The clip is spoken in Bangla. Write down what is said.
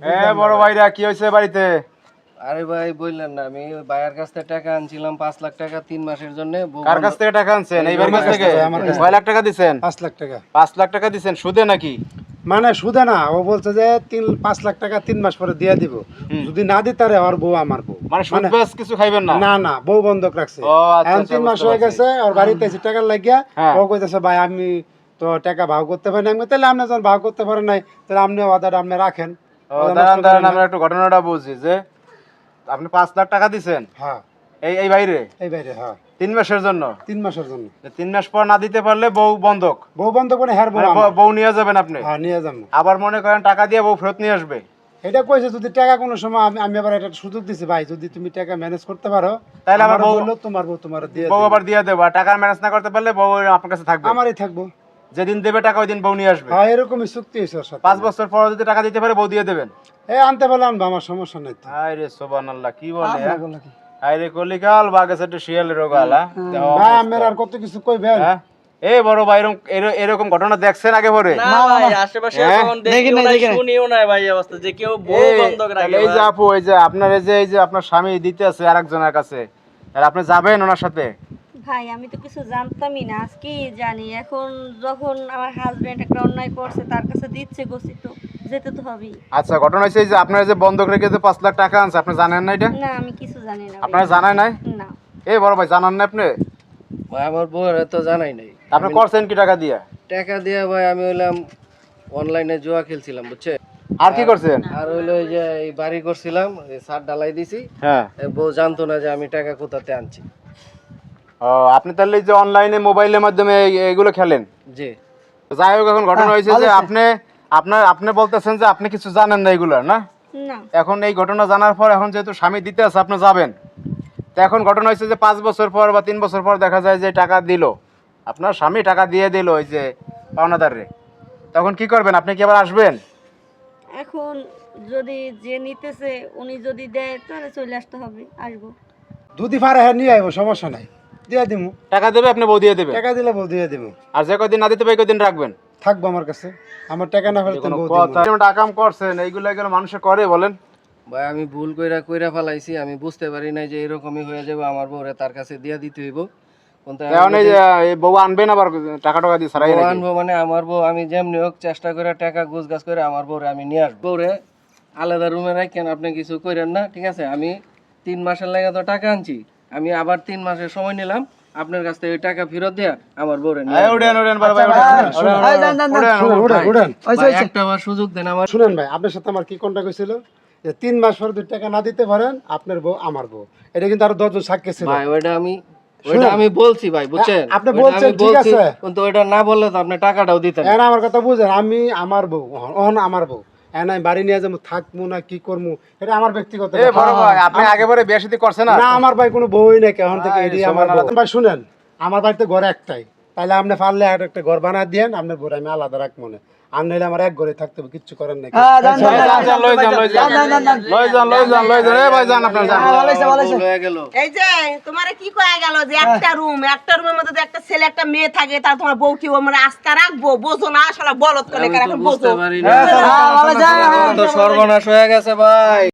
এ বড় ভাইরা কি হয়েছে বাড়িতে? আরে ভাই বললেন না আমি ভাইয়ের কাছ থেকে টাকা আনছিলাম পাঁচ লাখ টাকা তিন মাসের জন্য। কার কাছ থেকে টাকা আনছেন? এইবার কাছ থেকে? কয় লাখ টাকা দিছেন? পাঁচ লাখ টাকা। পাঁচ লাখ টাকা দিছেন? সুদে নাকি? মানে সুদে না ও বলছে যে তিন পাঁচ লাখ টাকা তিন মাস পরে দিয়ে দিব। যদি না দিতে পারে ওর বউ আমার বউ। মানে সুদ বেশ কিছু খাইবেন না? না না বউ বন্ধক রাখছে। ও, আচ্ছা, এখন আচ্ছা, তিন মাস হয়ে গেছে ওর বাড়িতে এসে টাকা লাগিয়া হ্যাঁ। ও কইতেছে ভাই আমি তো টাকা ভাগ করতে পারি না আমি তাহলে আপনি যখন ভাগ করতে পারেন নাই তাহলে আপনি অর্ডার আপনি রাখেন। দাঁড়ান দাঁড়ান আমরা একটু ঘটনাটা বুঝি যে আপনি পাঁচ লাখ টাকা দিছেন। হ্যাঁ। এই এই বাইরে? এই বাইরে হ্যাঁ। তিন মাসের জন্য? তিন মাসের জন্য। তিন মাস পর না দিতে পারলে বউ বন্ধক। বউ বন্ধক মানে হ্যার বউ মানে আমার। বউ- নিয়ে যাবেন আপনি? হ্যাঁ নিয়ে যাব। আবার মনে করেন টাকা দিয়ে বউ ফেরত নিয়ে আসবে। এটা কইছে যদি টাকা কোনো সময় আমি আমি আবার একটা সুযোগ দিছি ভাই যদি তুমি টাকা ম্যানেজ করতে পারো তাহলে আমারও বউ- তোমার বউ তোমার দিয়ে বউ আবার দিয়ে দেবো। আর টাকা ম্যানেজ না করতে পারলে বউ আপনার কাছে থাকবে। আমারই থাকব। যেদিন দেবে টাকা ওই দিন বউ নিয়ে আসবে। হ্যাঁ এরকমই চুক্তি হয়েছে ওর সাথে। পাঁচ বছর পর যদি টাকা দিতে পারে বউ দিয়ে দেবেন। এই আনতে পারলে আনব আমার সমস্যা নাই তো। হাই রে সোবান আল্লাহ কি বলে হাই রে কলিকাল বাগেছে একটু শিয়ালের রোগাল হ্যাঁ ভাই আমার আর কত কিছু কইবেন হ্যাঁ? এ বড় ভাই এরকম ঘটনা দেখছেন আগে পরে? না ভাই আশেপাশে হ্যাঁ? না শুনিও না ভাই এই অবস্থা। যে কেউ বউ এই, রাখে এই যে আপু এই যে আপনার এই যে এই যে আপনার স্বামী দিতে আছে আরেকজনের কাছে। আর আপনি যাবেন ওনার সাথে? ভাই আমি তো কিছু জানতামই না আজকে জানি। এখন যখন আমার হাজবেন্ড একটা অন্যায় করছে তার কাছে দিচ্ছে গোসি তো যেতে তো হবেই। আচ্ছা ঘটনা হচ্ছে এই যে আপনার যে বন্ধক রেখে যে পাঁচ লাখ টাকা আনছে আপনি জানেন না এটা? না আমি কিছু জানি না। আপনারা জানায় নাই? না। এই বড় ভাই জানান না আপনি। ভাই আমার বউয়ের তো জানাই নাই। আপনি করছেন কি টাকা দিয়ে? টাকা দিয়ে ভাই আমি হইলাম অনলাইনে জুয়া খেলছিলাম বুঝছে? আর কি করছেন? আর হইল ওই যে এই বাড়ি করছিলাম এই সার ডালাই দিছি। হ্যাঁ। বউ জানতো না যে আমি টাকা কোথাতে আনছি। আপনি তাহলে এই যে অনলাইনে মোবাইলের মাধ্যমে এগুলো খেলেন? জি। যাই হোক এখন ঘটনা হয়েছে যে আপনি আপনার আপনি বলতেছেন যে আপনি কিছু জানেন না এগুলোর না? না। এখন এই ঘটনা জানার পর এখন যেহেতু স্বামী দিতে আছে আপনি যাবেন। তো এখন ঘটনা হয়েছে যে পাঁচ বছর পর বা তিন বছর পর দেখা যায় যে টাকা দিল। আপনার স্বামী টাকা দিয়ে দিল ওই যে পাওনাদারে তখন কি করবেন? আপনি কি আবার আসবেন? এখন যদি যে নিতেছে উনি যদি দেয় তাহলে চলে আসতে হবে আসব। দুদি ফারে হ্যাঁ নিয়ে আইবো সমস্যা নাই। দিয়ে দিমু। টাকা দেবে আপনি বউ দিয়ে দেবে। টাকা দিলে বউ দিয়ে দিমু। আর যে কদিন না দিতে পারে কদিন রাখবেন। থাকব আমার কাছে। আমার টাকা না ফেলতে বউ কথা। দিমু। করছেন এইগুলো এগুলো মানুষে করে বলেন। ভাই আমি ভুল কইরা কইরা ফেলাইছি আমি বুঝতে পারি নাই যে এরকমই হয়ে যাবে আমার বউরে তার কাছে দিয়া দিতে হইব। আবার টাকা টাকা দিয়ে আনব মানে আমার বউ আমি যেমনি হোক চেষ্টা করে টাকা গুছ গাছ করে আমার বউরে আমি নিয়ে আসব। বউরে আলাদা রুমে রাখেন আপনি কিছু করেন না ঠিক আছে? আমি তিন মাসের লাগে তো টাকা আনছি। আমি আবার তিন মাসের সময় নিলাম। আপনার কাছ থেকে টাকা ফেরত দেয়া আমার বউরে একটা আবার সুযোগ দেন আমার। শুনেন ভাই আপনার সাথে আমার কি কন্ট্যাক্ট হয়েছিল? যে তিন মাস পর দুই টাকা না দিতে পারেন আপনার বউ আমার বউ। এটা কিন্তু আরও দশজন সাক্ষী ছিল। ভাই ওইটা আমি ওইটা আমি বলছি ভাই বুঝছেন? আপনি বলছেন, ঠিক আছে। কিন্তু ওইটা না বললে তো আপনি টাকাটাও দিতেন। আমার কথা বুঝেন আমি আমার বউ অহন আমার বউ। আমি বাড়ি নিয়ে যাব থাকব না কি করব? এটা আমার ব্যক্তিগত ভাই আপনি আগে পরে বিয়ে শাদী করছেন না আমার ভাই কোনো নাই এখন থেকে আমার ভাই শুনেন আমার বাড়িতে ঘরে একটাই। তাহলে আপনি পারলে আর একটা ঘর বানা দিয়েন আপনার বউ আমি আলাদা রাখব না। আর নাহলে আমার এক ঘরে থাকতে হবে কিচ্ছু করেন নাকি যান, যান, লই যান, লই যান। লই যান, লই যান, লই যান। এই ভাই যান আপনার যান। আমার ভুল হয়ে গেল। এই যে তোমারে কি কয়ে গেল যে একটা রুম একটা রুমের মধ্যে যদি একটা ছেলে একটা মেয়ে থাকে তার তোমার বউ কি মানে আস্থা রাখব? বোঝো না আসলে বলদ করে তো রাখো বুঝতে বোঝো। তো সর্বনাশ হয়ে গেছে ভাই।